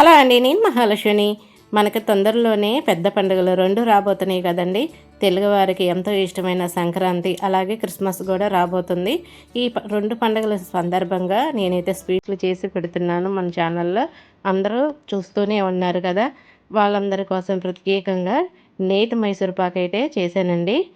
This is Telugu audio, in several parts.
హలో అండి నేను మహాలక్ష్మిని. మనకి తొందరలోనే పెద్ద పండుగలు రెండు రాబోతున్నాయి కదండి. తెలుగువారికి ఎంతో ఇష్టమైన సంక్రాంతి అలాగే క్రిస్మస్ కూడా రాబోతుంది. ఈ ప- రెండు పండుగల సందర్భంగా నేనైతే స్వీట్లు చేసి పెడుతున్నాను మన ఛానల్లో. అందరూ చూస్తూనే ఉన్నారు కదా. వాళ్ళందరి కోసం ప్రత్యేకంగా నేతి మైసూర్పాక్ అయితే చేశానండి.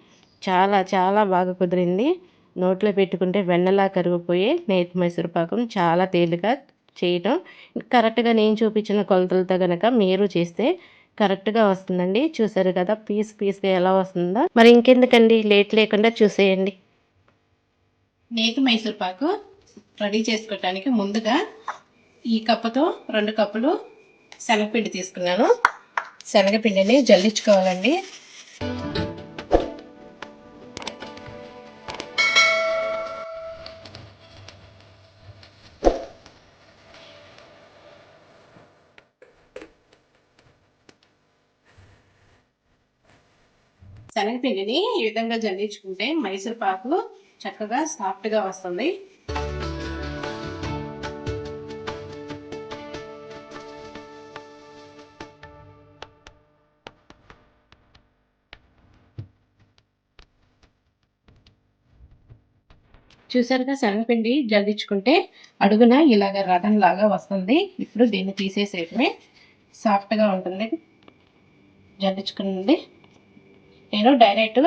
చాలా చాలా బాగా కుదిరింది. నోట్లో పెట్టుకుంటే వెన్నలా కరిగిపోయే నేతి మైసూర్ పాకం చాలా తేలిక చేయటం. కరెక్ట్గా నేను చూపించిన కొలతలతో కనుక మీరు చేస్తే కరెక్ట్గా వస్తుందండి. చూసారు కదా పీస్ పీస్గా ఎలా వస్తుందో. మరి ఇంకెందుకండి? లేట్ లేకుండా చూసేయండి. నేతి మైసూర్పాకు రెడీ చేసుకోవటానికి ముందుగా ఈ కప్పుతో రెండు కప్పులు శనగపిండి తీసుకున్నాను. శనగపిండిని జల్లించుకోవాలండి. శనగపిండిని ఈ విధంగా జల్లించుకుంటే మైసూర్ పాకు చక్కగా సాఫ్ట్గా వస్తుంది. చూసారుగా శనగపిండి జల్లించుకుంటే అడుగున ఇలాగ రథం లాగా వస్తుంది. ఇప్పుడు దీన్ని తీసేసేయటమే సాఫ్ట్గా ఉంటుంది. జల్లించుకున్నది నేను డైరెక్ట్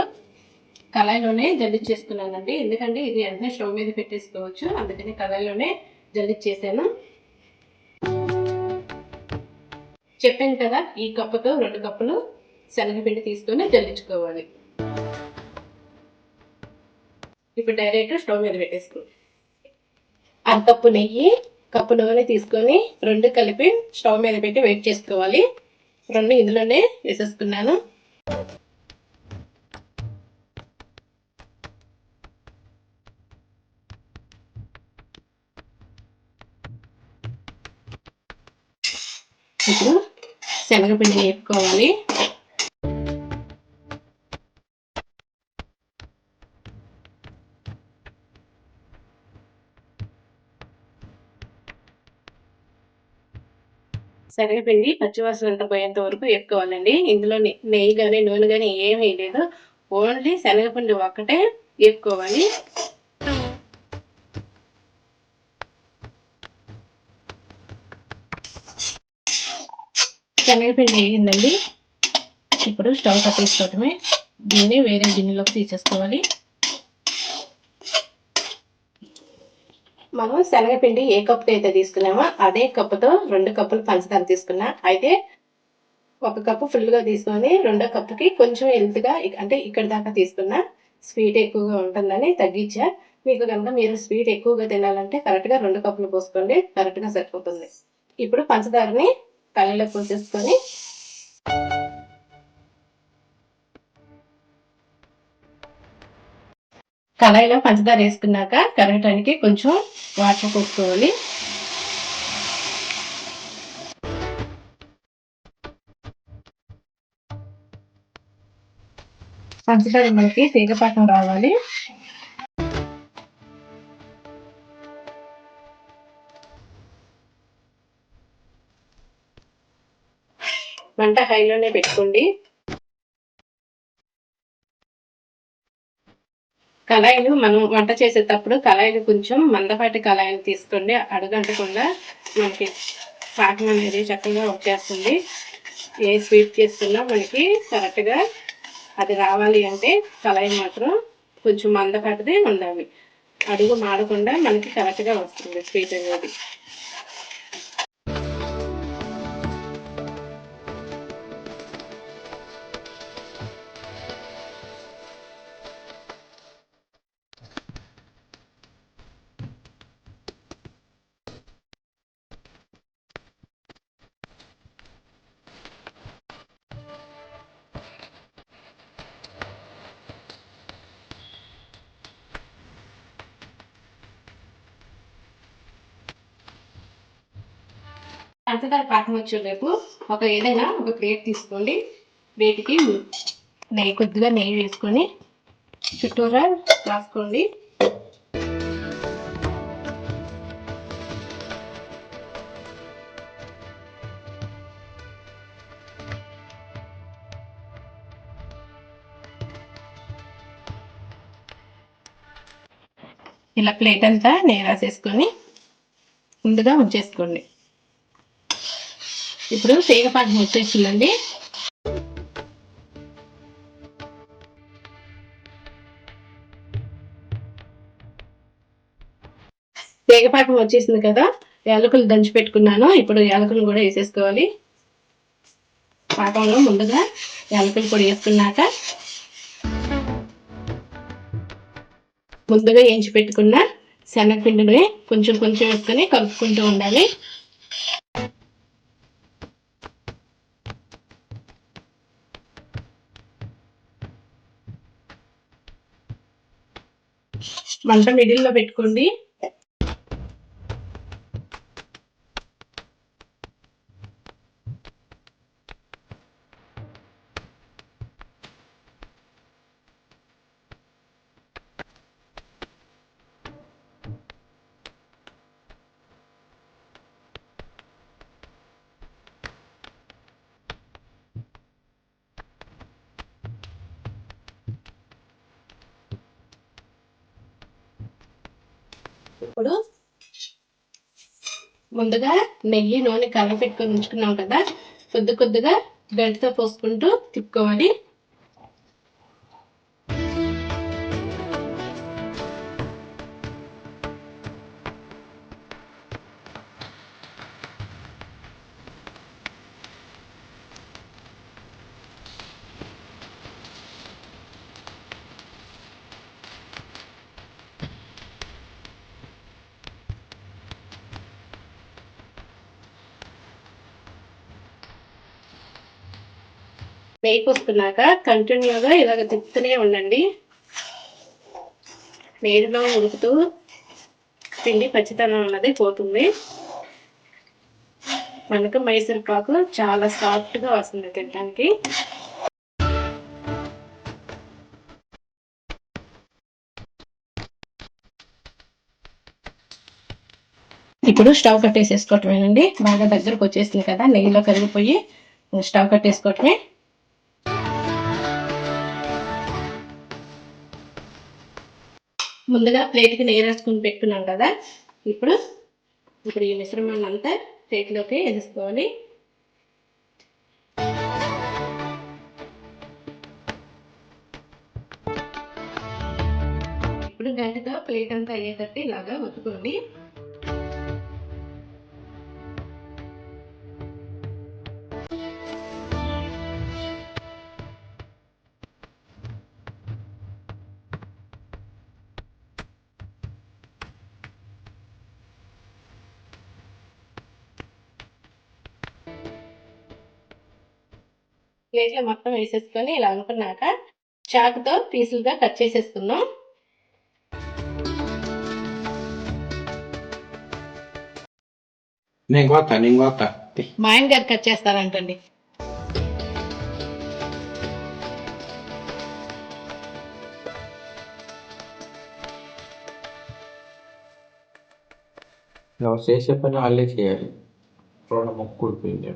కళాయిలోనే జల్లించేసుకున్నానండి ఎందుకంటే ఇది వెంటనే స్టవ్ మీద పెట్టేసుకోవచ్చు. అందుకని కళాయిలోనే జల్లించేసాను చెప్పాను కదా ఈ కప్పుతో రెండు కప్పులు శనగపిండి తీసుకొని జల్లించుకోవాలి. ఇప్పుడు డైరెక్ట్ స్టవ్ మీద పెట్టేసుకో. అర కప్పు నెయ్యి కప్పు నూనె తీసుకొని రెండు కలిపి స్టవ్ మీద పెట్టి వెయిట్ చేసుకోవాలి. రెండు ఇందులోనే వేసేసుకున్నాను. ఇప్పుడు శనగపిండి వేపుకోవాలి. శనగపిండి పచ్చివాసన పోయేంత వరకు వేపుకోవాలండి. ఇందులో నెయ్యి కానీ నూనె కానీ ఏమీ లేదు. ఓన్లీ శనగపిండి ఒక్కటే వేపుకోవాలి. శనగపిండి వేగిందండి ఇప్పుడు స్టవ్ కట్టేసుకోవటమే. దీన్ని వేరే గిన్నెలోకి తీసేసుకోవాలి. మనం శనగపిండి ఏ కప్పుతో అయితే తీసుకున్నామో అదే కప్పుతో రెండు కప్పులు పంచదార తీసుకున్నా. అయితే ఒక కప్పు ఫుల్గా తీసుకొని రెండో కప్పుకి కొంచెం హెల్త్గా అంటే ఇక్కడ దాకా తీసుకున్నా స్వీట్ ఎక్కువగా ఉంటుందని తగ్గించా. మీకు కనుక మీరు స్వీట్ ఎక్కువగా తినాలంటే కరెక్ట్గా రెండు కప్పులు పోసుకోండి. కరెక్ట్గా సరిపోతుంది. ఇప్పుడు పంచదారని కళ్ళలో పోసేసుకొని కళాయిలో పంచదార వేసుకున్నాక కరగటానికి కొంచెం వాటర్ కొట్టుకోవాలి పంచదార మనకి తీగపాకం రావాలి. మంట హైలోనే పెట్టుకోండి. కళాయిలు మనం వంట చేసేటప్పుడు కళాయిలు కొంచెం మందపాటి కళాయిలు తీసుకోండి. అడుగంటకుండా మనకి పాకం అనేది చక్కగా వచ్చేస్తుంది. ఏ స్వీట్ చేస్తున్నా మనకి కరెక్ట్గా అది రావాలి అంటే కళాయి మాత్రం కొంచెం మందపాటిదే ఉండాలి. అడుగు మాడకుండా మనకి కరెక్ట్గా వస్తుంది స్వీట్ అనేది. పంచదార వచ్చే రేపు ఒక ఏదైనా ఒక ప్లేట్ తీసుకోండి. వేటికి నెయ్యి కొద్దిగా నెయ్యి వేసుకొని చుట్టూరా రాసుకోండి. ఇలా ప్లేట్ అంతా నేరా రాసేసుకొని ముందుగా ఉంచేసుకోండి. ఇప్పుడు తీగపాకం వచ్చేసిందండి తీగపాకం వచ్చేసింది కదా యాలకులు దంచి పెట్టుకున్నాను. ఇప్పుడు యాలకులు కూడా వేసేసుకోవాలి. పాకంలో ముందుగా యాలకులు పొడి వేసుకున్నాక ముందుగా వేయించి పెట్టుకున్న శనగపిండిని కొంచెం కొంచెం వేసుకొని కలుపుకుంటూ ఉండాలి. మంట మిడిల్లో పెట్టుకోండి. ఇప్పుడు ముందుగా నెయ్యి నూనె కలపెట్టుకొని ఉంచుకున్నాం కదా. కొద్ది కొద్దిగా గంటతో పోసుకుంటూ తిప్పుకోవాలి. నెయ్యి పోసుకున్నాక కంటిన్యూగా ఇలాగ తిప్పుతూనే ఉండండి. నీటిలో ఉడుకుతూ పిండి పచ్చితనం అన్నది పోతుంది. మనకు మైసూర్ పాకు చాలా సాఫ్ట్గా వస్తుంది తినడానికి. ఇప్పుడు స్టవ్ కట్టేసేసుకోవటమేనండి. బాగా దగ్గరకు వచ్చేసింది కదా నెయ్యిలో కరిగిపోయి స్టవ్ కట్టేసుకోవటమే. ముందుగా ప్లేట్కి నెయ్యి రాసుకుని పెట్టుకున్నాం కదా ఇప్పుడు ఇప్పుడు ఈ మిశ్రమాన్ని అంతా ప్లేట్లోకి వేసుకోవాలి ఇప్పుడు గంటతో ప్లేట్ అంతా అయ్యేటట్టు ఇలాగా ఒత్తుకోండి ప్లేట్లో మొత్తం వేసేసుకొని ఇలా అనుకున్నాక చాకుతో పీసులుగా కట్ చేసేసుకుందాం. నేను కొత్త నేను కొత్త మా ఆయన గారు కట్ చేస్తారంటండి. ఎవరు చేసే పని వాళ్ళే చేయాలి. రెండు మొక్కు ఊడిపోయింది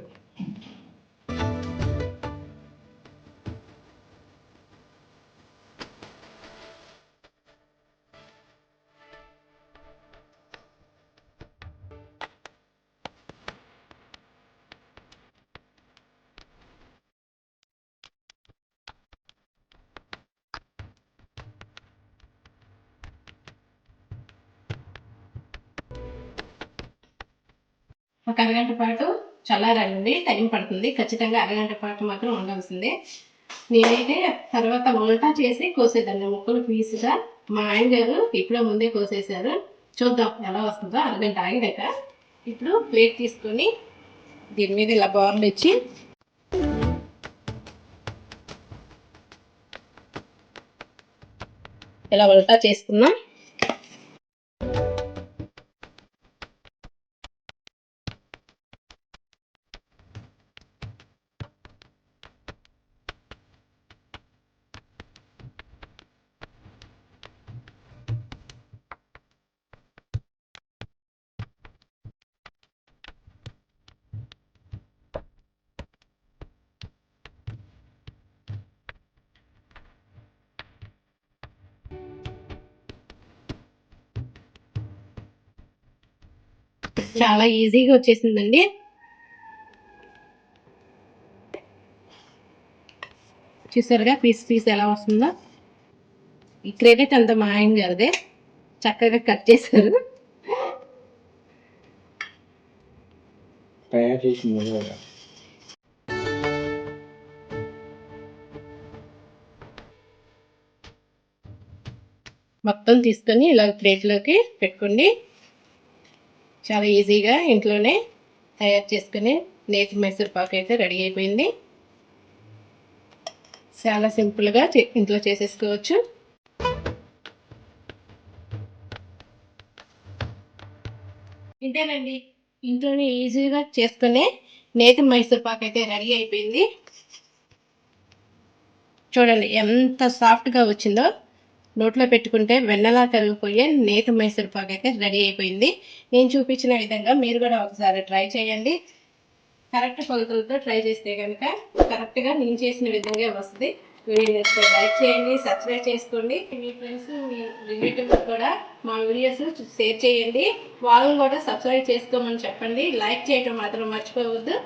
ఒక అరగంట పాటు చల్లారండి టైం పడుతుంది. ఖచ్చితంగా అరగంట పాటు మాత్రం ఉండాల్సిందే. నేనైతే తర్వాత వంట చేసి కోసేదాన్ని ముక్కలు పీసుగా. మా ఆయన గారు ఇప్పుడే ముందే కోసేసారు చూద్దాం ఎలా వస్తుందో. అరగంట ఆగినాక ఇప్పుడు ప్లేట్ తీసుకొని దీని మీద ఇలా బోర్లు ఇచ్చి ఇలా ఉల్టా చేసుకున్నాం చాలా ఈజీగా వచ్చేసిందండి. చూసారుగా పీస్ పీస్ ఎలా వస్తుందో? ఈ క్రెడిట్ అంతా మా ఆయన గారిదే. చక్కగా కట్ చేశారు. తయారు చేసింది. మొత్తం తీసుకొని ఇలా ప్లేట్లోకి పెట్టుకోండి. చాలా ఈజీగా ఇంట్లోనే తయారు చేసుకుని నేతి మైసూర్ పాక్ అయితే రెడీ అయిపోయింది. చాలా సింపుల్గా ఇంట్లో చేసేసుకోవచ్చు. ఇంతేనండి. ఇంట్లోనే ఈజీగా చేసుకునే నేతి మైసూర్ పాక్ అయితే రెడీ అయిపోయింది. చూడండి ఎంత సాఫ్ట్గా వచ్చిందో. నోట్లో పెట్టుకుంటే వెన్నలా కరిగిపోయే నేతి మైసూర్ పాక్ అయితే రెడీ అయిపోయింది. నేను చూపించిన విధంగా మీరు కూడా ఒకసారి ట్రై చేయండి. కరెక్ట్ కొలతలతో ట్రై చేస్తే కనుక కరెక్ట్గా నేను చేసిన విధంగా వస్తుంది. వీడియో లైక్ చేయండి సబ్స్క్రైబ్ చేసుకోండి. మీ ఫ్రెండ్స్ మీ రిలేటివ్స్ కూడా మా వీడియోస్ షేర్ చేయండి. వాళ్ళని కూడా సబ్స్క్రైబ్ చేసుకోమని చెప్పండి. లైక్ చేయటం మాత్రం మర్చిపోవద్దు.